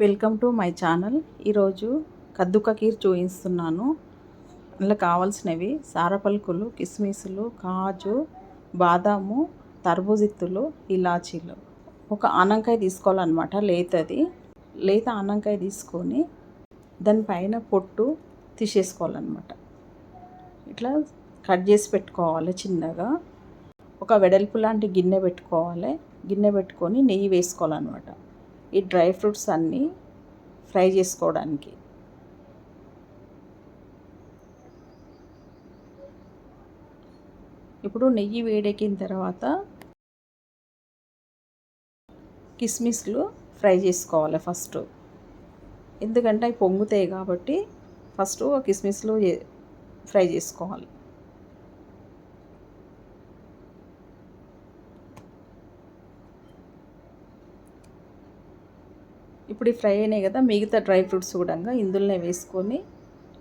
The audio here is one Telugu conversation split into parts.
Welcome to my channel. ఈరోజు కద్దు కీర్ చూపిస్తున్నాను అందులో కావాల్సినవి సారపలుకులు కిస్మిస్లు కాజు బాదాము తర్బూజిత్తులు ఇలాచీలు. ఒక ఆనంకాయ తీసుకోవాలన్నమాట లేతది. లేత ఆనంకాయ తీసుకొని దానిపైన పొట్టు తీసేసుకోవాలన్నమాట. ఇట్లా కట్ చేసి పెట్టుకోవాలి చిన్నగా. ఒక వెడల్పు లాంటి గిన్నె పెట్టుకోవాలి. గిన్నె పెట్టుకొని నెయ్యి వేసుకోవాలన్నమాట. ఈ డ్రై ఫ్రూట్స్ అన్నీ ఫ్రై చేసుకోవడానికి. ఇప్పుడు నెయ్యి వేడెక్కిన తర్వాత కిస్మిస్లు ఫ్రై చేసుకోవాలి ఫస్ట్. ఎందుకంటే అవి పొంగుతాయి కాబట్టి ఫస్ట్ కిస్మిస్లు ఫ్రై చేసుకోవాలి. ఇప్పుడు ఈ ఫ్రై అయినాయి కదా మిగతా డ్రై ఫ్రూట్స్ కూడా ఇందులోనే వేసుకొని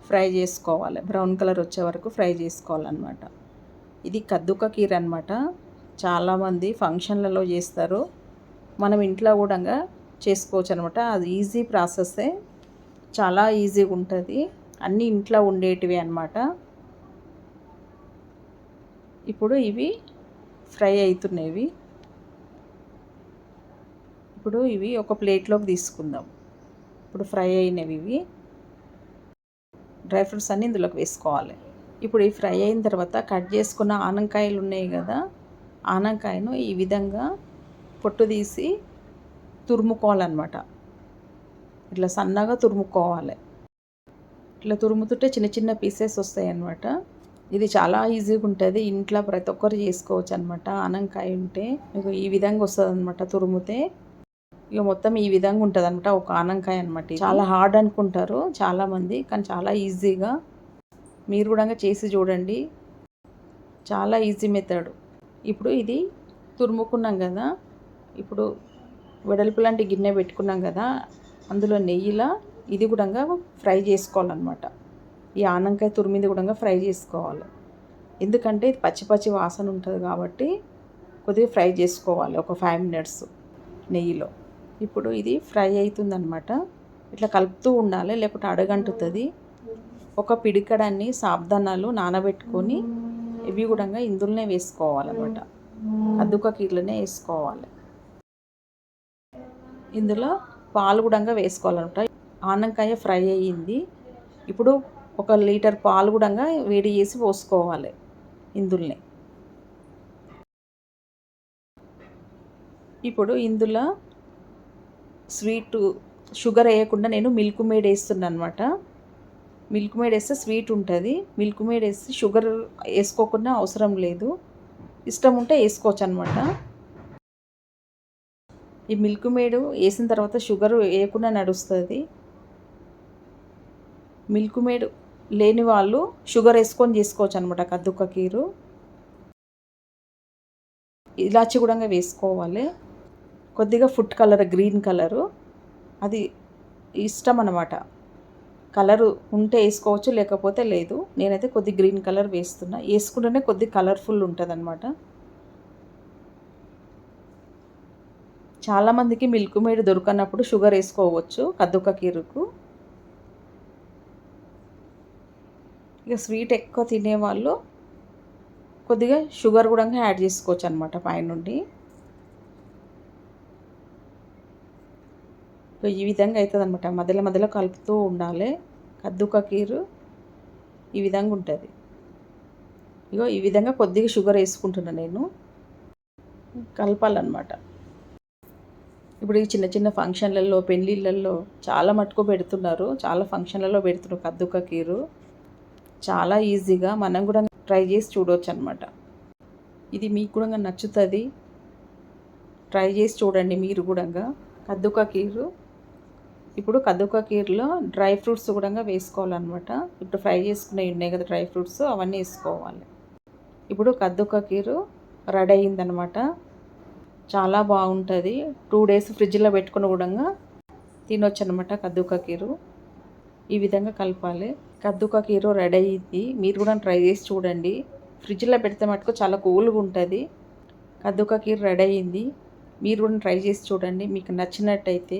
ఫ్రై చేసుకోవాలి. బ్రౌన్ కలర్ వచ్చే వరకు ఫ్రై చేసుకోవాలన్నమాట. ఇది కద్దుక కీర అనమాట చాలామంది ఫంక్షన్లలో చేస్తారు. మనం ఇంట్లో కూడా చేసుకోవచ్చు అనమాట అది ఈజీ ప్రాసెస్సే. చాలా ఈజీగా ఉంటుంది. అన్నీ ఇంట్లో ఉండేటివి అనమాట ఇప్పుడు ఇవి ఫ్రై అవుతున్నవి ఇప్పుడు ఇవి ఒక ప్లేట్లోకి తీసుకుందాం. ఇప్పుడు ఫ్రై అయినవి ఇవి. డ్రై ఫ్రూట్స్ అన్నీ ఇందులోకి వేసుకోవాలి. ఇప్పుడు ఈ ఫ్రై అయిన తర్వాత కట్ చేసుకున్న ఆనంకాయలు ఉన్నాయి కదా ఆనంకాయను ఈ విధంగా పొట్టు తీసి తురుముకోవాలన్నమాట. ఇట్లా సన్నగా తురుముకోవాలి. ఇట్లా తురుముతుంటే చిన్న చిన్న పీసెస్ వస్తాయి అన్నమాట ఇది చాలా ఈజీగా ఉంటుంది. ఇంట్లో ప్రతి ఒక్కరు చేసుకోవచ్చు అనమాట ఆనంకాయ ఉంటే మీకు ఈ విధంగా వస్తుంది అనమాట తురుముతే. ఇక మొత్తం ఈ విధంగా ఉంటుంది అనమాట ఒక ఆనంకాయ అనమాట చాలా హార్డ్ అనుకుంటారు చాలామంది కానీ చాలా ఈజీగా మీరు కూడా చేసి చూడండి. చాలా ఈజీ మెథడ్ ఇప్పుడు ఇది తురుముకున్నాం కదా ఇప్పుడు వెడల్పు లాంటి గిన్నె పెట్టుకున్నాం కదా అందులో నెయ్యిలా ఇది కూడా ఫ్రై చేసుకోవాలన్నమాట. ఈ ఆనంకాయ తురిమిది కూడా ఫ్రై చేసుకోవాలి. ఎందుకంటే ఇది పచ్చి పచ్చి వాసన ఉంటుంది కాబట్టి కొద్దిగా ఫ్రై చేసుకోవాలి ఒక ఫైవ్ మినిట్స్ నెయ్యిలో. ఇప్పుడు ఇది ఫ్రై అవుతుందనమాట ఇట్లా కలుపుతూ ఉండాలి లేకపోతే అడగంటుతుంది. ఒక పిడికడాన్ని సాబ్దానాలు నానబెట్టుకొని ఇవి కూడా ఇందులోనే వేసుకోవాలన్నమాట. అద్దుక ఇట్లనే వేసుకోవాలి. ఇందులో పాలు కూడా వేసుకోవాలన్నమాట. ఆనంకాయ ఫ్రై అయ్యింది. ఇప్పుడు ఒక లీటర్ పాలు కూడా వేడి చేసి పోసుకోవాలి ఇందులోనే. ఇప్పుడు ఇందులో స్వీట్ షుగర్ వేయకుండా నేను మిల్క్ మేడ్ వేస్తున్నాను అనమాట మిల్క్ మేడ్ వేస్తే స్వీట్ ఉంటుంది. మిల్క్ మేడ్ వేస్తే షుగర్ వేసుకోకుండా అవసరం లేదు. ఇష్టం ఉంటే వేసుకోవచ్చు అనమాట ఈ మిల్క్ మేడ్ వేసిన తర్వాత షుగర్ వేయకుండా నడుస్తుంది. మిల్క్ మేడ్ లేని వాళ్ళు షుగర్ వేసుకొని చేసుకోవచ్చు అనమాట కద్దుక్క కీరు ఇలాచి కూడా వేసుకోవాలి. కొద్దిగా ఫుడ్ కలర్ గ్రీన్ కలరు. అది ఇష్టం అనమాట కలరు ఉంటే వేసుకోవచ్చు లేకపోతే లేదు. నేనైతే కొద్ది గ్రీన్ కలర్ వేస్తున్నా. వేసుకుంటేనే కొద్ది కలర్ఫుల్ ఉంటుంది అనమాట చాలామందికి మిల్క్ మేడ్ దొరకనప్పుడు షుగర్ వేసుకోవచ్చు కద్దుక కీరుకు. ఇక స్వీట్ ఎక్కువ తినేవాళ్ళు కొద్దిగా షుగర్ కూడా యాడ్ చేసుకోవచ్చు అనమాట పైనుండి. ఈ విధంగా అవుతుంది అనమాట మధ్యలో మధ్యలో కలుపుతూ ఉండాలి. కద్దుక కీరు ఈ విధంగా ఉంటుంది. ఇగో ఈ విధంగా కొద్దిగా షుగర్ వేసుకుంటున్నా నేను. కలపాలన్నమాట. ఇప్పుడు ఈ చిన్న చిన్న ఫంక్షన్లలో పెళ్ళిళ్ళల్లో చాలా మట్టుకు పెడుతున్నారు. చాలా ఫంక్షన్లలో పెడుతున్నారు కద్దుక కీరు. చాలా ఈజీగా మనం కూడా ట్రై చేసి చూడవచ్చు అనమాట ఇది మీకు కూడా నచ్చుతుంది. ట్రై చేసి చూడండి మీరు కూడా. కద్దుక కీరు ఇప్పుడు కద్దుక కీర్లో డ్రై ఫ్రూట్స్ కూడా వేసుకోవాలన్నమాట. ఇప్పుడు ఫ్రై చేసుకునే ఉన్నాయి కదా డ్రై ఫ్రూట్స్ అవన్నీ వేసుకోవాలి. ఇప్పుడు కద్దుక కీరు రెడీ అయిందనమాట చాలా బాగుంటుంది. టూ డేస్ ఫ్రిడ్జ్లో పెట్టుకుని కూడా తినొచ్చు అనమాట కద్దుక కీరు. ఈ విధంగా కలపాలి. కద్దుక కీరు రెడీ అయ్యింది మీరు కూడా ట్రై చేసి చూడండి. ఫ్రిడ్జ్లో పెడితే మటుకు చాలా కూల్గా ఉంటుంది. కద్దుక కీరు రెడీ అయ్యింది మీరు కూడా ట్రై చేసి చూడండి. మీకు నచ్చినట్టయితే